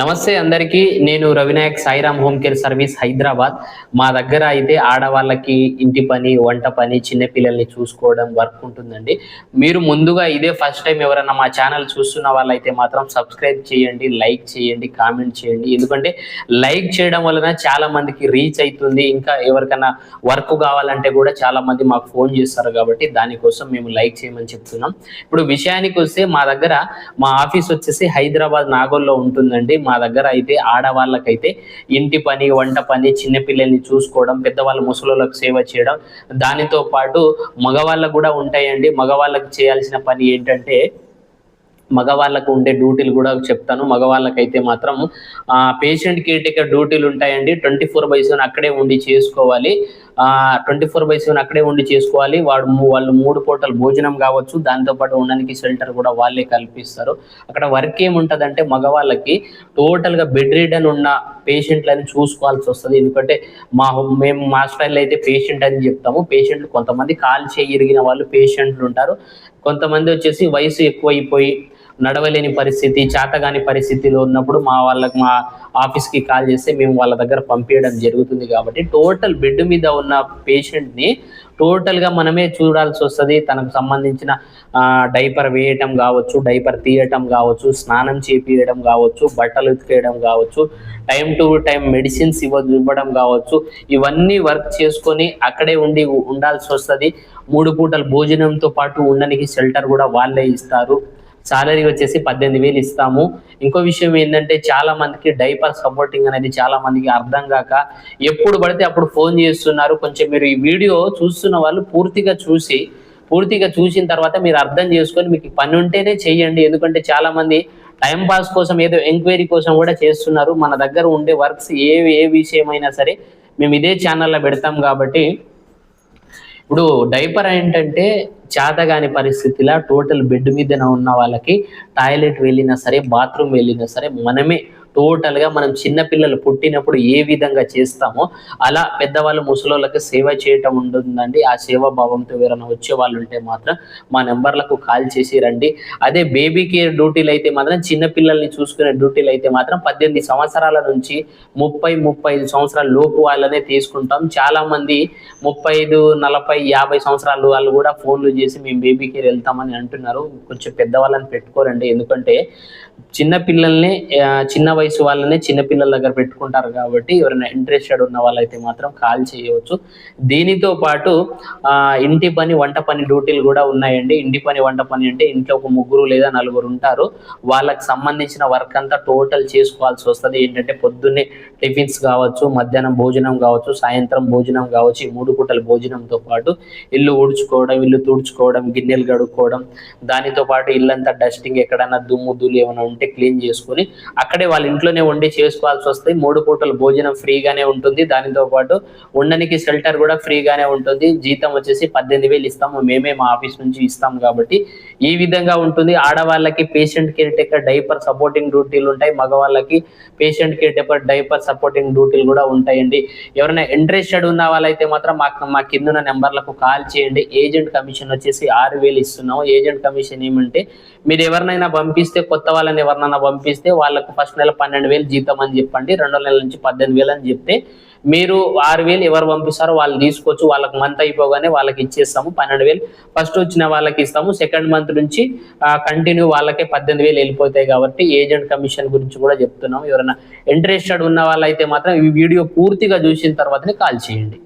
నమస్తే అందరికీ నేను Ravi Nayak Sairam home care service Hyderabad. మా దగ్గర అయితే ఆడవాళ్ళకి ఇంటి పని వంట పని చిన్నపిల్లల్ని చూసుకోవడం వర్క్ ఉంటుందండి. మీరు ముందుగా ఇదే ఫస్ట్ టైం ఎవరైనా మా ఛానల్ చూస్తున్న వాళ్ళైతే మాత్రం సబ్స్క్రైబ్ చేయండి లైక్ చేయండి కామెంట్ చేయండి. ఎందుకంటే లైక్ చేయడం వలన చాలా మందికి రీచ్ అవుతుంది. ఇంకా ఎవరికైనా వర్క్ కావాలంటే కూడా చాలా మంది మాకు ఫోన్ చేస్తారు కాబట్టి దానికోసం మేము లైక్ చేయమని చెప్తున్నాం. ఇప్పుడు విషయానికి వస్తే మా దగ్గర మా ఆఫీస్ వచ్చేసి హైదరాబాద్ నాగోల్లో ఉంటుందండి. మా దగ్గర అయితే ఆడవాళ్ళకైతే ఇంటి పని వంట పని చిన్నపిల్లల్ని చూసుకోవడం పెద్దవాళ్ళ ముసలోళ్ళకి సేవ చేయడం దానితో పాటు మగవాళ్ళకు కూడా ఉంటాయండి. మగవాళ్ళకి చేయాల్సిన పని ఏంటంటే మగవాళ్ళకు ఉండే డ్యూటీలు కూడా చెప్తాను. మగవాళ్ళకైతే మాత్రం పేషెంట్ కేర్ టేకర్ డ్యూటీలు ఉంటాయండి. ట్వంటీ ఫోర్ బై సెవెన్ అక్కడే ఉండి చేసుకోవాలి. ట్వంటీ ఫోర్ బై సెవెన్ అక్కడే ఉండి చేసుకోవాలి. వాడు వాళ్ళు మూడు పూటలు భోజనం కావచ్చు దాంతోపాటు ఉండడానికి షెల్టర్ కూడా వాళ్ళే కల్పిస్తారు. అక్కడ వర్క్ ఏముంటుందంటే మగవాళ్ళకి టోటల్గా బెడ్ రీడన్ ఉన్న పేషెంట్లని చూసుకోవాల్సి వస్తుంది. ఎందుకంటే మా మేము మా స్టైల్ అయితే పేషెంట్ అని చెప్తాము. పేషెంట్లు కొంతమంది కాల్ చేయి ఇరిగిన వాళ్ళు పేషెంట్లు ఉంటారు. కొంతమంది వచ్చేసి వయసు ఎక్కువైపోయి నడవలేని పరిస్థితి చేతగాని పరిస్థితిలో ఉన్నప్పుడు మా వాళ్ళకి మా ఆఫీస్కి కాల్ చేస్తే మేము వాళ్ళ దగ్గర పంపించడం జరుగుతుంది కాబట్టి టోటల్ బెడ్ మీద ఉన్న పేషెంట్ని టోటల్గా మనమే చూడాల్సి వస్తుంది. తనకు సంబంధించిన డైపర్ వేయటం కావచ్చు డైపర్ తీయటం కావచ్చు స్నానం చేపియడం కావచ్చు బట్టలు ఉతికేయడం కావచ్చు టైం టు టైం మెడిసిన్స్ ఇవ్వ ఇవ్వడం కావచ్చు ఇవన్నీ వర్క్ చేసుకొని అక్కడే ఉండి ఉండాల్సి వస్తుంది. మూడు పూటల భోజనంతో పాటు ఉండడానికి షెల్టర్ కూడా వాళ్ళే ఇస్తారు. సాలరీ వచ్చేసి పద్దెనిమిది వేలు ఇస్తాము. ఇంకో విషయం ఏంటంటే చాలా మందికి డైపర్ సపోర్టింగ్ అనేది చాలా మందికి అర్థం కాక ఎప్పుడు పడితే అప్పుడు ఫోన్ చేస్తున్నారు. కొంచెం మీరు ఈ వీడియో చూస్తున్న వాళ్ళు పూర్తిగా చూసి పూర్తిగా చూసిన తర్వాత మీరు అర్థం చేసుకొని మీకు పని ఉంటేనే చెయ్యండి ఎందుకంటే చాలా మంది టైం పాస్ కోసం ఏదో ఎంక్వైరీ కోసం కూడా చేస్తున్నారు. మన దగ్గర ఉండే వర్క్స్ ఏ ఏ విషయమైనా సరే మేము ఇదే ఛానల్లో పెడతాం కాబట్టి ఇప్పుడు డైపర్ ఏంటంటే చేతగాని పరిస్థితిలో టోటల్ బెడ్ మీదన ఉన్న వాళ్ళకి టాయిలెట్ వెళ్ళినా సరే బాత్రూమ్ వెళ్ళినా సరే మనమే టోటల్గా మనం చిన్నపిల్లలు పుట్టినప్పుడు ఏ విధంగా చేస్తామో అలా పెద్దవాళ్ళు ముసలోళ్ళకి సేవ చేయటం ఉంటుందండి. ఆ సేవా భావంతో ఎవరైనా వచ్చే వాళ్ళు ఉంటే మాత్రం మా నెంబర్లకు కాల్ చేసి రండి. అదే బేబీ కేర్ డ్యూటీలు అయితే మాత్రం చిన్నపిల్లల్ని చూసుకునే డ్యూటీలు అయితే మాత్రం పద్దెనిమిది సంవత్సరాల నుంచి ముప్పై ముప్పై ఐదు సంవత్సరాల లోపు వాళ్ళనే తీసుకుంటాం. చాలా మంది ముప్పై ఐదు నలభై యాభై సంవత్సరాలు వాళ్ళు కూడా ఫోన్లు చేసి మేము బేబీ కేర్ వెళ్తామని అంటున్నారు. కొంచెం పెద్దవాళ్ళని పెట్టుకోరండి. ఎందుకంటే చిన్న పిల్లల్ని చిన్న వయసు వాళ్ళనే చిన్నపిల్లల దగ్గర పెట్టుకుంటారు కాబట్టి ఎవరైనా ఇంట్రెస్టెడ్ ఉన్న వాళ్ళైతే మాత్రం కాల్ చేయవచ్చు. దీనితో పాటు ఇంటి పని వంట పని డ్యూటీలు కూడా ఉన్నాయండి. ఇంటి పని వంట పని అంటే ఇంట్లో ఒక ముగ్గురు లేదా నలుగురు ఉంటారు. వాళ్ళకి సంబంధించిన వర్క్ అంతా టోటల్ చేసుకోవాల్సి వస్తుంది. ఏంటంటే పొద్దున్నే టిఫిన్స్ కావచ్చు మధ్యాహ్నం భోజనం కావచ్చు సాయంత్రం భోజనం కావచ్చు ఈ మూడు పూటల భోజనంతో పాటు ఇల్లు ఊడ్చుకోవడం ఇల్లు తుడుచుకోవడం గిన్నెలు కడుక్కోవడం దానితో పాటు ఇల్లంతా డస్టింగ్ ఎక్కడైనా దుమ్ము దులు ఏమైనా ఉంటే క్లీన్ చేసుకొని అక్కడే వాళ్ళ ఇంట్లోనే వండి చేసుకోవాల్సి వస్తుంది మూడు పూటల భోజనం ఫ్రీగానే ఉంటుంది. దానితో పాటు ఉండడానికి షెల్టర్ కూడా ఫ్రీగానే ఉంటుంది. జీతం వచ్చేసి పద్దెనిమిది వేలు ఇస్తాము. మేమే మా ఆఫీస్ నుంచి ఇస్తాం కాబట్టి ఈ విధంగా ఉంటుంది. ఆడవాళ్ళకి patient caretaker diaper supporting డ్యూటీలు ఉంటాయి. మగవాళ్ళకి patient caretaker diaper supporting డ్యూటీలు కూడా ఉంటాయండి. ఎవరైనా ఇంట్రెస్టెడ్ ఉన్న వాళ్ళైతే మాత్రం మాకు మా కింద నెంబర్లకు కాల్ చేయండి. ఏజెంట్ కమిషన్ వచ్చేసి ఆరు వేలు ఇస్తున్నాము. ఏజెంట్ కమిషన్ ఏమంటే మీరు ఎవరినైనా పంపిస్తే కొత్త వాళ్ళని ఎవరినైనా పంపిస్తే వాళ్ళకు ఫస్ట్ నెల పన్నెండు వేలు జీతం అని చెప్పండి రెండు నెలల నుంచి పద్దెనిమిది వేలు అని చెప్తే మీరు ఆరు వేలు ఎవరు పంపిస్తారో వాళ్ళు తీసుకోవచ్చు వాళ్ళకి మంత్ అయిపోగానే వాళ్ళకి ఇచ్చేస్తాము పన్నెండు వేలు. ఫస్ట్ వచ్చిన వాళ్ళకి ఇస్తాము సెకండ్ మంత్ నుంచి కంటిన్యూ వాళ్ళకే పద్దెనిమిది వేలు వెళ్ళిపోతాయి కాబట్టి ఏజెంట్ కమిషన్ గురించి కూడా చెప్తున్నాము. ఎవరైనా ఇంట్రెస్టెడ్ ఉన్న వాళ్ళైతే మాత్రం ఈ వీడియో పూర్తిగా చూసిన తర్వాతనే కాల్ చేయండి.